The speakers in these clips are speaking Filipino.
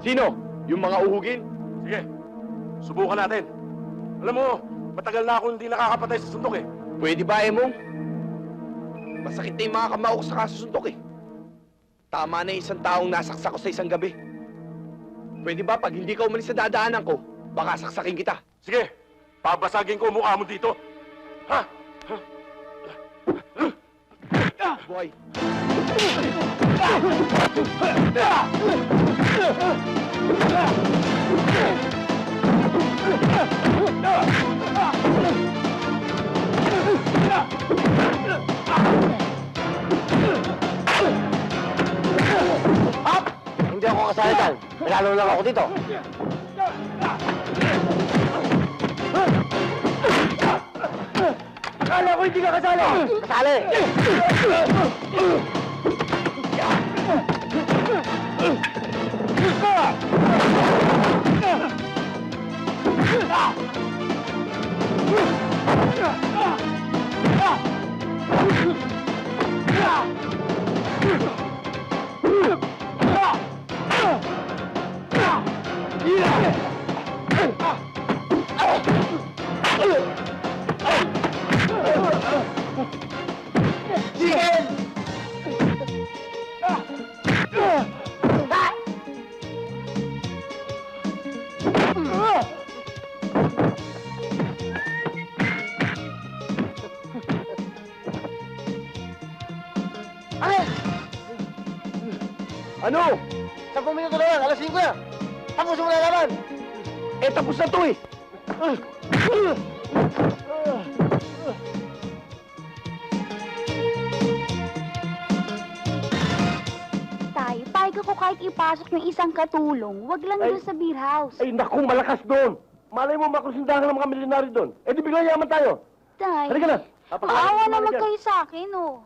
Sino? Yung mga uhugin? Sige, subukan natin. Alam mo, matagal na ako hindi nakakapatay sa sundok eh. Pwede ba, Emong? Masakit na yung mga kamao ko sa kasusundok eh. Tama na yung isang taong nasaksak ko sa isang gabi. Pwede ba pag hindi ka umalis sa dadaanan ko, baka saksakin kita. Sige, babasagin ko mukha mo dito. Ha? Boy. Hindi Lalo lang ako dito. Kala ko Ano? Sampung minuto na lang, alas 5 na. Tapos mo na naman. Eh, tapos na to eh. Tay, payag ako kahit ipasok yung isang katulong. Wag lang Ay. doon sa beer house. Ay, naku, malakas doon. Malay mo makusindahan ng mga milyonaryo doon. Eh, di bigla yaman tayo. Tay, Halika na. Papakain maawa ko naman kayo sa akin, oh.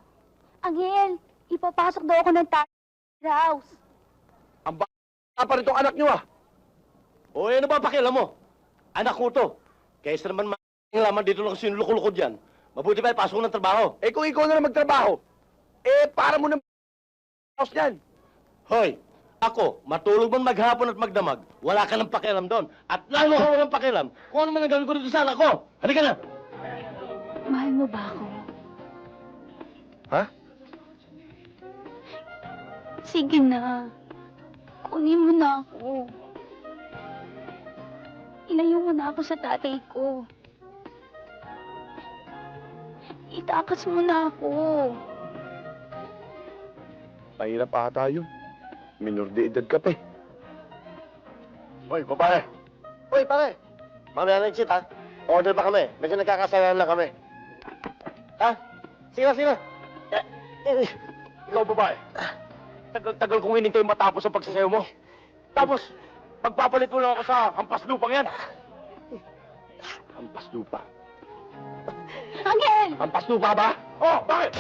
Angel, ipapasok daw ako ng tay house. Ang baka pa rin tong anak nyo ah. O, ano ba pakialam mo? Anak ko to. Kaysa naman ma***ing laman dito lang sinuloko-loko dyan. Mabuti pa ipasok ng trabaho. Eh kung ikaw na lang magtrabaho, eh para mo na house niyan. Hoy, ako, matulog man maghapon at magdamag, wala ka ng pakialam doon. At lalo ka walang pakialam kung ano man ang gawin ko dito sa anak ko. Halika na. Mahal mo ba ako? Ha? Sige na. Kunin mo na ako. Ilayo mo na ako sa tatay ko. Itakas mo na ako. Mahirap ata yun. Minor de edad ka pa eh. Hoy, babae. Hoy, pare. Mamaya na yung cheat, ha? Order pa kami. Medyo nagkakasalanan lang kami. Ha? Sige na, sige na. Eh, eh, Ikaw babae. Tagal-tagal kong hinintay matapos ang pagsasayo mo. Tapos, pagpapalit mo lang ako sa hampas lupang yan. Hampas lupa. Angel! Hampas lupa ba? Oh, bakit?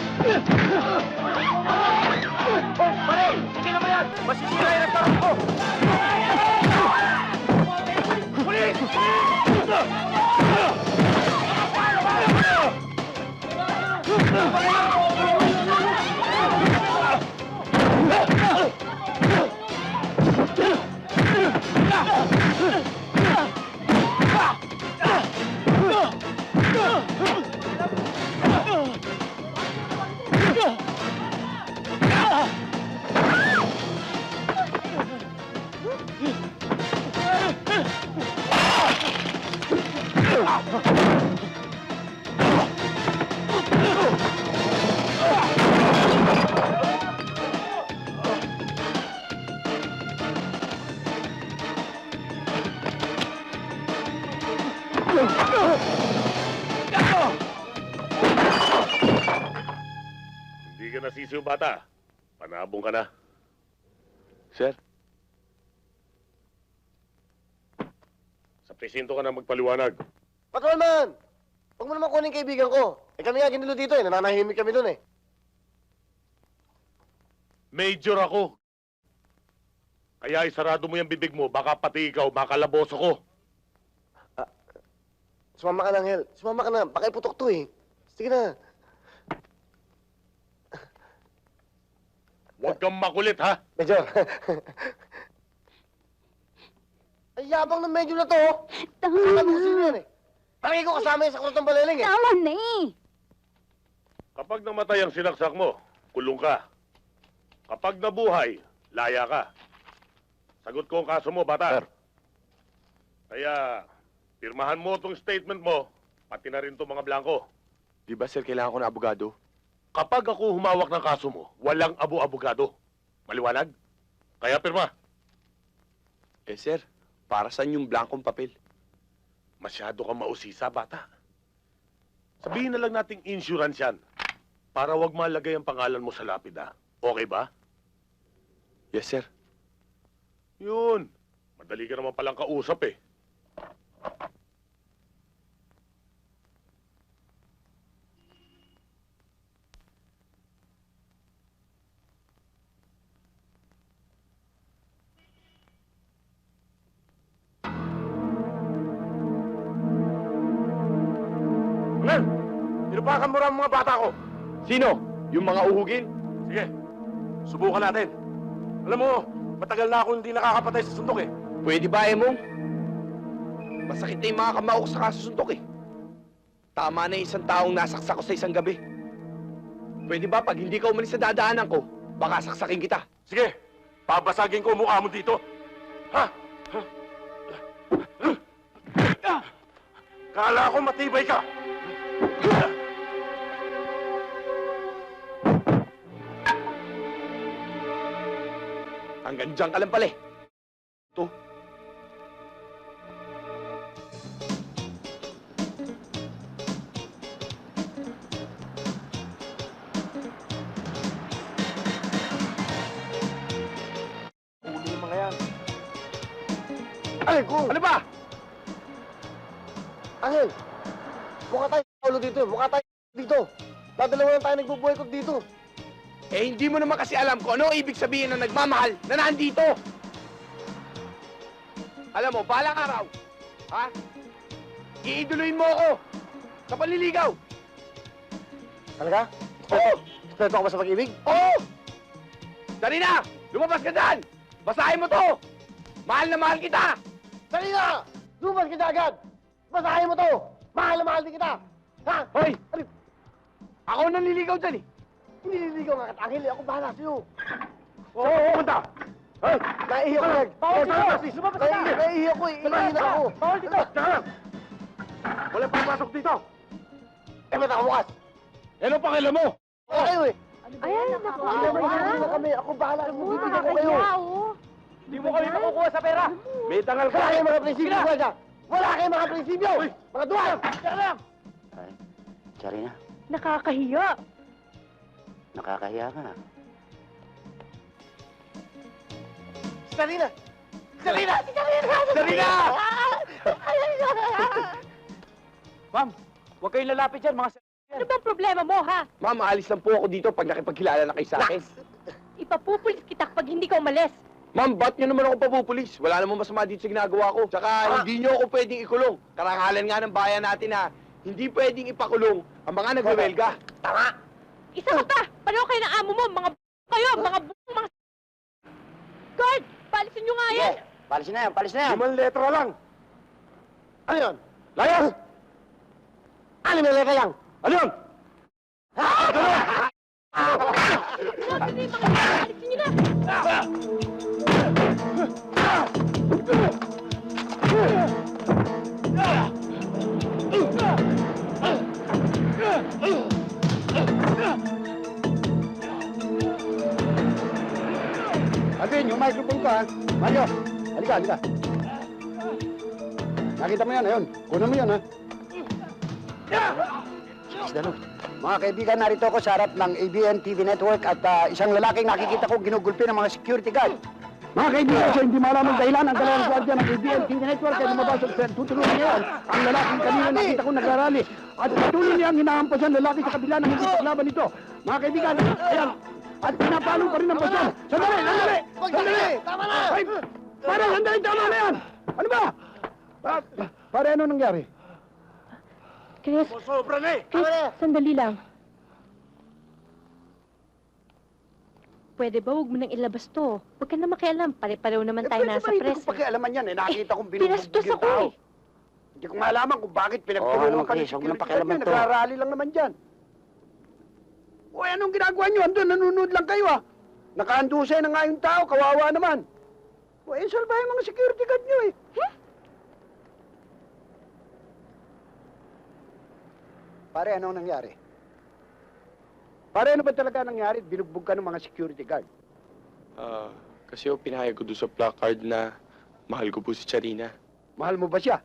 Hindi ka nasisiyo bata. Panabong ka na. Sir? Sa presinto ka na magpaliwanag. Patrolman! Huwag mo naman kunin kaibigan ko. Eh kami nga ginulo dito eh. Nananahimik kami doon eh. Major ako. Kaya isarado mo yung bibig mo, baka pati ikaw, makalaboso ko. Sumama ka na, Angel. Sumama ka na. Baka iputok to eh. Sige na. Huwag kang makulit, ha? Major. Ang yabang ng medyo na to, oh. Tama Kalabusin na. yan eh. Parang ko kasama yan sa kurot ng baliling eh. Tama na eh. Kapag namatay ang sinaksak mo, kulong ka. Kapag nabuhay, laya ka. Sagot ko ang kaso mo, bata. Sir. Kaya, pirmahan mo itong statement mo, pati na rin itong mga blanco. Di ba, sir, kailangan ko na abogado? Kapag ako humawak ng kaso mo, walang abo-abogado. Maliwanag? Kaya pirma. Eh, sir, para saan yung blankong papel? Masyado kang mausisa, bata. Sabihin na lang nating insurance yan. Para wag malagay ang pangalan mo sa lapida. Okay ba? Yes, sir. Yun. Madali ka naman palang kausap eh. Tinupakan mo ang mga bata ko. Sino? Yung mga uhugin? Sige, subukan natin. Alam mo, matagal na ako hindi nakakapatay sa sundok eh. Pwede ba, Emong? Masakit na yung mga kamao ko sa kasusuntok eh. Tama na yung isang taong nasaksak ko sa isang gabi. Pwede ba pag hindi ka umalis sa dadaanan ko, baka saksakin kita. Sige, babasagin ko mukha mo dito. Ha? Kala ko matibay ka. Hanggang dyan ka lang pala eh. Ito. Uli yung mga yan. Ay, ko! Ano ba? Angel! Mukha tayo ulo dito eh. Mukha tayo dito. Dadalawa lang tayo nagbubuhay dito. Eh, hindi mo naman kasi alam kung ano ang ibig sabihin ng nagmamahal na nandito. Alam mo, balang araw, ha? Iiduluin mo ako sa panliligaw. Talaga? Oo! Respeto ka ba sa pag-ibig? Oo! Dali na! Lumabas ka dyan! Basahin mo to! Mahal na mahal kita! Dali na! Lumabas kita agad! Basahin mo to! Mahal na mahal din kita! Ha? Hoy! Ano? Ako ang nanliligaw dyan eh! Hindi nililigaw nga Angel eh. Ako bahala sa'yo. Oo, oo, punta. Hey, Naiiyak ko nag... Bawal dito! Lumabas ka! Naiiyak ko eh. Iiyak ako. Bawal dito! Tara! Wala papasok dito! Eh, ba't ako bukas? Ano pakialam mo? Okay kayo eh. Ayan. Hindi naman na kami. Ako bahala. Bibigyan ko kayo. oh. Hindi mo kami makukuha sa pera! May tangal Wala kayong mga prinsipyo, Gwenda. Wala kayong mga prinsipyo. Mga duwag. Tara lang! Sarina, Nakakahiya. Nakakahiya ka. Sarina! Sarina! Sarina! Sarina! Ma'am, huwag kayong lalapit dyan, mga Ano bang problema mo, ha? Ma'am, aalis lang po ako dito pag nakipagkilala na kayo sa akin. Ipapupulis kita kapag hindi ka umalis. Ma'am, ba't nyo naman ako papupulis? Wala namang masama dito sa ginagawa ko. Tsaka hindi nyo ako pwedeng ikulong. Karangalan nga ng bayan natin na hindi pwedeng ipakulong ang mga nagwewelga. Isa ka pa! Pareho kayo ng amo mo, mga b- kayo, mga b- mga Guard! Palisin nyo nga yan! Palis na yan, palis na yan. Limang letra lang! Ano yun? Layas! Ano may leka lang? Ano yun? Palisin nyo yung mga palisin nyo na! Alvin, yung microphone ko ha. Mario, halika, halika. Nakita mo yan, ayun. Kunin mo yan ha. Mga kaibigan, narito ako sa harap ng ABN TV Network at ah, isang lalaking nakikita ko ginugulpi ng mga security guard. Mga kaibigan, siya hindi malaman dahilan ang dalawang gwardiya ng ABN TV Network ay lumabas at tutulungan niya yan. Ang lalaking kanina nakita ko nagrarally at patuloy niyang hinahampas ang lalaki sa kabila ng hindi paglaban nito. Mga kaibigan, ayan, at pinapalong pa rin ang pasyon. Sandali, sandali! Sandali! Tama na! Ay, pare, sandali, tama na yan! Ano ba? Ah, pare, ano nangyari? Chris, Sobra na eh! Chris, sandali lang. pwede ba huwag mo nang ilabas to? Huwag ka na makialam. Pare-pareho naman Eh, tayo pwede nasa ba hindi press. ko pakialaman yan eh. Nakita kong binubugbog Pinastos yung ako tao. eh. Hindi ko malaman kung bakit Oo, pinagtulungan naman, huwag mo security. Nagrarally lang naman dyan. O anong ginagawa nyo? Andun, nanonood lang kayo ah. Nakaandusay na nga yung tao, kawawa naman. O eh, salba yung mga security guard nyo eh. Pare, ano nangyari? Pare, ano ba talaga nangyari? Binugbog ka ng mga security guard. Ah, kasi yung pinahayag ko doon sa placard na mahal ko po si Charina. Mahal mo ba siya?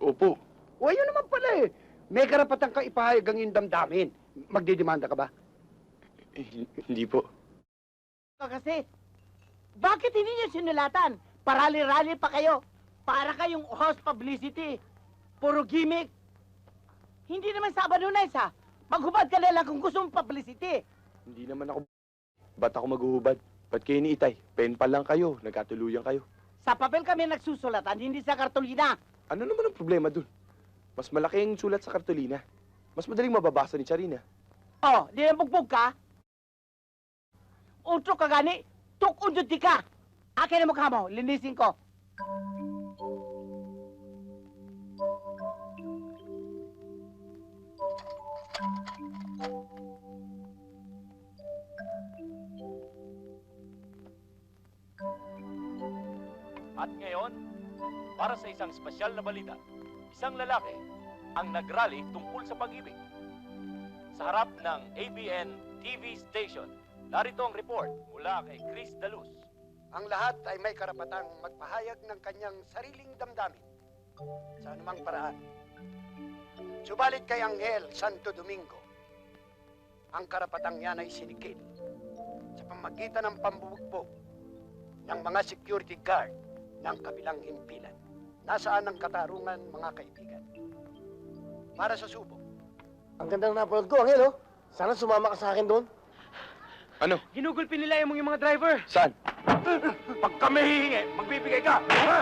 Opo. O ayun naman pala eh. May karapatan ka ipahayag ang iyong damdamin. Magdidemanda ka ba? Eh, hin- hindi po. kasi. Bakit hindi niyo sinulatan? Parali-rali pa kayo. Para kayong host publicity. Puro gimmick. Hindi naman Sabado na isa. Maghubad ka na lang kung gusto mong publicity. Hindi naman ako... Ba't ako maghuhubad? Ba't kayo ni Itay? Pen pa lang kayo. Nagkatuluyan kayo. Sa papel kami nagsusulatan, hindi sa kartolina. Ano naman ang problema dun? Mas malaki ang sulat sa kartolina. Mas madaling mababasa ni Charina. Oh, di na bugbog ka? Utro ka gani, tuk undot di ka. Akin na mukha mo, linisin ko. At ngayon, para sa isang espesyal na balita, isang lalaki ang nagrally tungkol sa pag-ibig. Sa harap ng ABN TV station, narito ang report mula kay Chris Daluz. Ang lahat ay may karapatang magpahayag ng kanyang sariling damdamin sa anumang paraan. Subalit kay Angel Santo Domingo, ang karapatang yan ay sinikil sa pamagitan ng pambubugbog ng mga security guard ng kabilang himpilan. Nasaan ang katarungan, mga kaibigan? Para sa subo. Ang ganda ng napanood ko, Angel, oh. Sana sumama ka sa akin doon. Ano? Ginugulpi nila yung mga driver. Saan? Pag kami hihingi, magbibigay ka! Ha?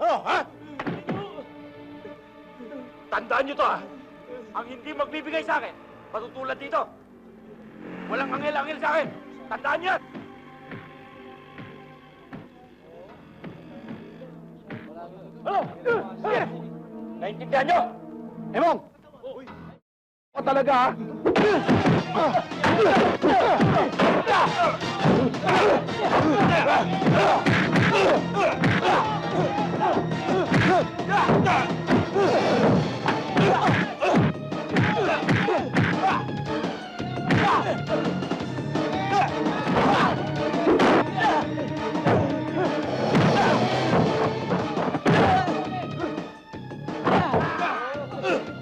Oh, ha? Tandaan nyo to, ha? Ang hindi magbibigay sa akin, matutulad dito. Walang angel-angel sa akin. Tandaan nyo yan! Ano? Sige! Naintindihan nyo? Emong! O talaga, ha?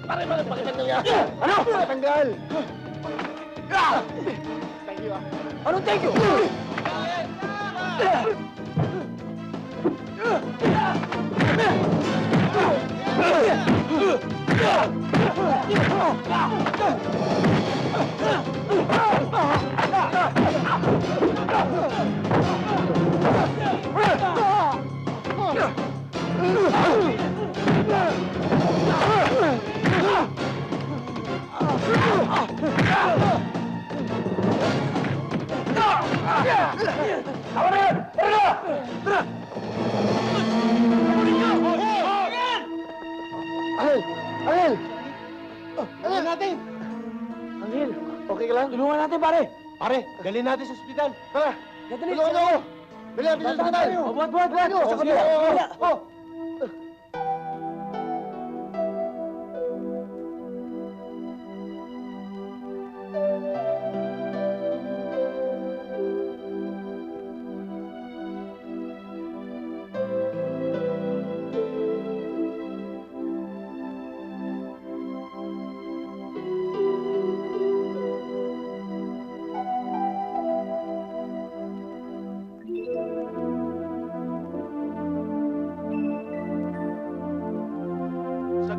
Ano? Tanggal! Thank you, ah. Anong thank you? Angel! Pare! Pare, dalhin natin sa ospital. Tara! Tulungan niyo ako! Dalhin natin sa ospital! Buhat, buhat, buhat! Sa kabila! Oh!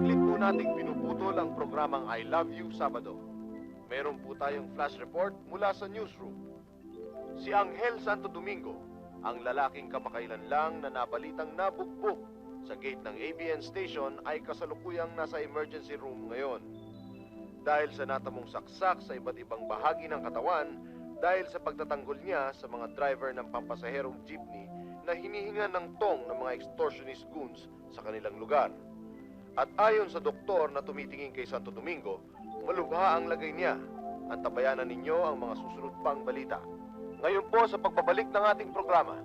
Saglit po nating pinuputol ang programang I Love You Sabado. Meron po tayong flash report mula sa newsroom. Si Angel Santo Domingo, ang lalaking kamakailan lang na nabalitang nabugbog sa gate ng ABN station ay kasalukuyang nasa emergency room ngayon. Dahil sa natamong saksak sa iba't ibang bahagi ng katawan dahil sa pagtatanggol niya sa mga driver ng pampasaherong jeepney na hinihinga ng tong ng mga extortionist goons sa kanilang lugar. At ayon sa doktor na tumitingin kay Santo Domingo, malubha ang lagay niya. Antabayanan ninyo ang mga susunod pang balita. Ngayon po sa pagbabalik ng ating programa,